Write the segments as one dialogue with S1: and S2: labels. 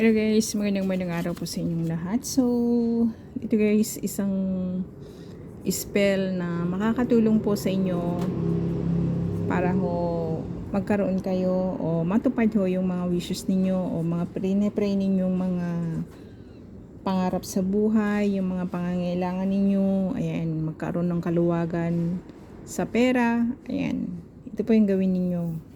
S1: Hello guys, magandang magandang araw po sa inyong lahat. So, ito guys, isang spell na makakatulong po sa inyo para ho magkaroon kayo o matupad ho yung mga wishes ninyo o mga prinepray ninyong mga pangarap sa buhay, yung mga pangangailangan ninyo, ayan, magkaroon ng kaluwagan sa pera, ayan. Ito po yung gawin ninyo.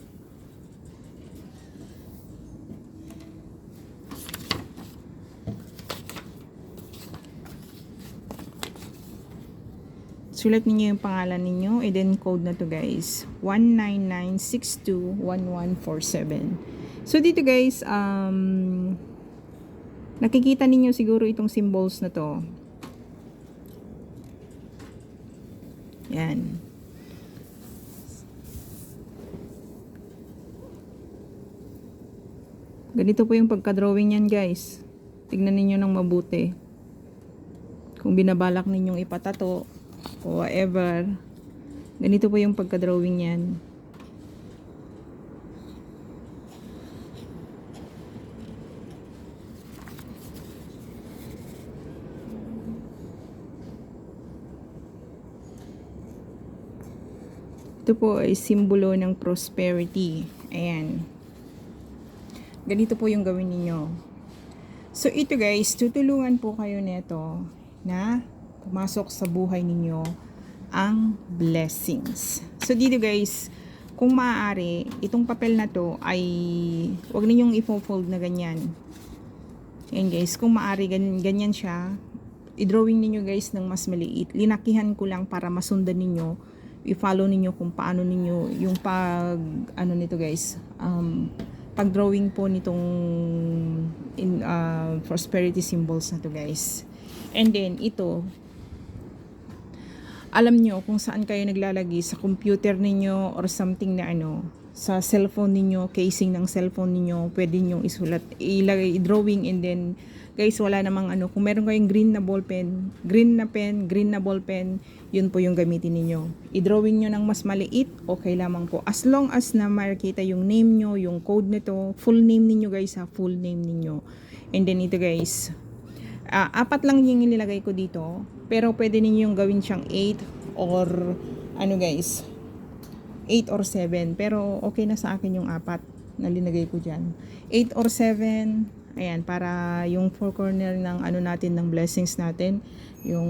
S1: Sulat ninyo yung pangalan ninyo, and then code na to guys, 199621147. So dito guys, um, nakikita ninyo siguro itong symbols na to. Yan. Ganito po yung pagka-drawing yan guys. Tignan ninyo ng mabuti. Kung binabalak ninyong ipatato, whatever. Ganito po yung pagka-drawing yan. Ito po ay simbolo ng prosperity. Ayan. Ganito po yung gawin ninyo. So ito guys, tutulungan po kayo nito na pumasok sa buhay ninyo ang blessings. So dito guys, kung maaari, itong papel na to ay wag ninyong i-fold na ganyan. Ayan guys, kung maaari ganyan, ganyan siya, i-drawing ninyo guys ng mas maliit. Linakihan ko lang para masundan ninyo, i-follow ninyo kung paano ninyo yung pag ano nito guys, um, pag-drawing po nitong in, uh, prosperity symbols na to guys. And then ito, alam nyo kung saan kayo naglalagay sa computer ninyo or something na ano, sa cellphone ninyo, casing ng cellphone ninyo, pwede nyo isulat, ilagay, drawing and then guys, wala namang ano, kung meron kayong green na ball pen, green na pen, green na ball pen, yun po yung gamitin ninyo. I-drawing nyo ng mas maliit, okay lamang po. As long as na makikita yung name nyo, yung code nito, full name ninyo guys ha, full name ninyo. And then ito guys, uh, apat lang yung nilagay ko dito, pero pwede ninyong gawin siyang 8 or ano guys, 8 or 7. Pero okay na sa akin yung apat na linagay ko dyan. 8 or 7, Ayan, para yung four corner ng ano natin, ng blessings natin, yung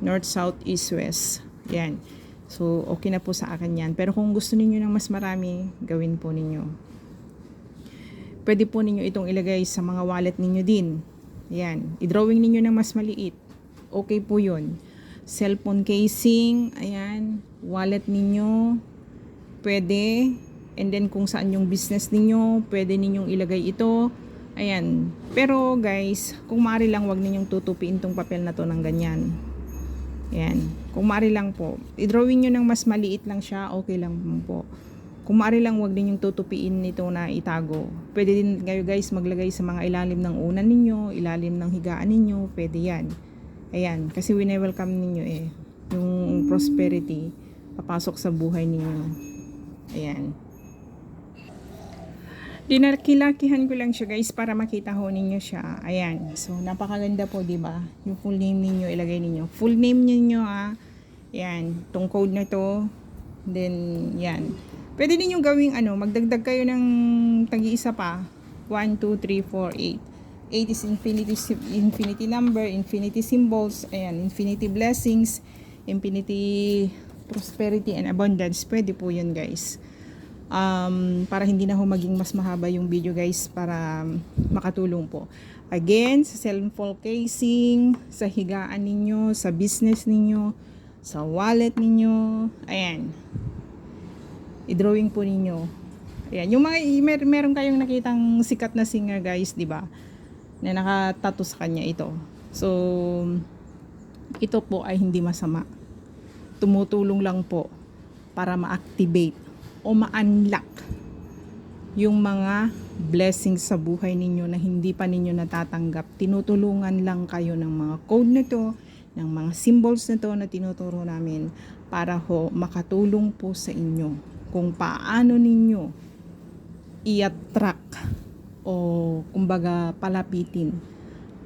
S1: north, south, east, west. Yan. So, okay na po sa akin yan. Pero kung gusto niyo ng mas marami, gawin po ninyo. Pwede po ninyo itong ilagay sa mga wallet ninyo din. Yan. I-drawing ninyo ng mas maliit. Okay po yun. Cellphone casing, ayan. Wallet ninyo, pwede. And then kung saan yung business ninyo, pwede ninyong ilagay ito. Ayan. Pero guys, kung maaari lang wag ninyong tutupiin tong papel na to ng ganyan. Ayan. Kung maaari lang po. I-drawing nyo ng mas maliit lang siya, okay lang po. Kung maaari lang wag ninyong tutupiin nito na itago. Pwede din kayo guys maglagay sa mga ilalim ng unan ninyo, ilalim ng higaan ninyo, pwede yan. Ayan. Kasi wine-welcome ninyo eh. Yung prosperity papasok sa buhay ninyo. Ayan. Dinarkilakihan ko lang siya guys para makita ho ninyo siya. Ayan. So, napakaganda po, di ba? Yung full name ninyo, ilagay ninyo. Full name ninyo, ha. Ayan. Tong code na to. Then, yan. Pwede ninyong gawing ano, magdagdag kayo ng tagi-isa pa. 1, 2, 3, 4, 8. 8 is infinity, infinity number, infinity symbols, ayan, infinity blessings, infinity prosperity and abundance. Pwede po yun guys um, para hindi na ho maging mas mahaba yung video guys para makatulong po. Again, sa cellphone casing, sa higaan ninyo, sa business ninyo, sa wallet ninyo, ayan. I-drawing po ninyo. Ayan, yung mga mer meron kayong nakitang sikat na singer guys, 'di ba? Na nakatato sa kanya ito. So ito po ay hindi masama. Tumutulong lang po para ma-activate o ma-unlock yung mga blessings sa buhay ninyo na hindi pa ninyo natatanggap. Tinutulungan lang kayo ng mga code na to, ng mga symbols na to na tinuturo namin para ho makatulong po sa inyo kung paano ninyo i-attract o kumbaga palapitin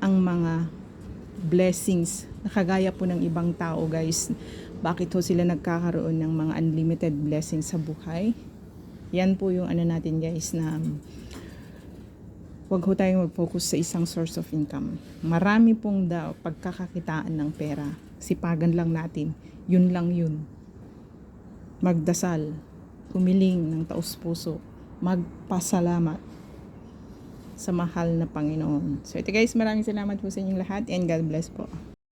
S1: ang mga blessings na kagaya po ng ibang tao guys. Bakit ho sila nagkakaroon ng mga unlimited blessings sa buhay? Yan po yung ano natin guys na wag ho tayong mag-focus sa isang source of income. Marami pong daw pagkakakitaan ng pera. Sipagan lang natin. Yun lang yun. Magdasal. Humiling ng taos puso. Magpasalamat sa mahal na Panginoon. So ito guys, maraming salamat po sa inyong lahat and God bless po.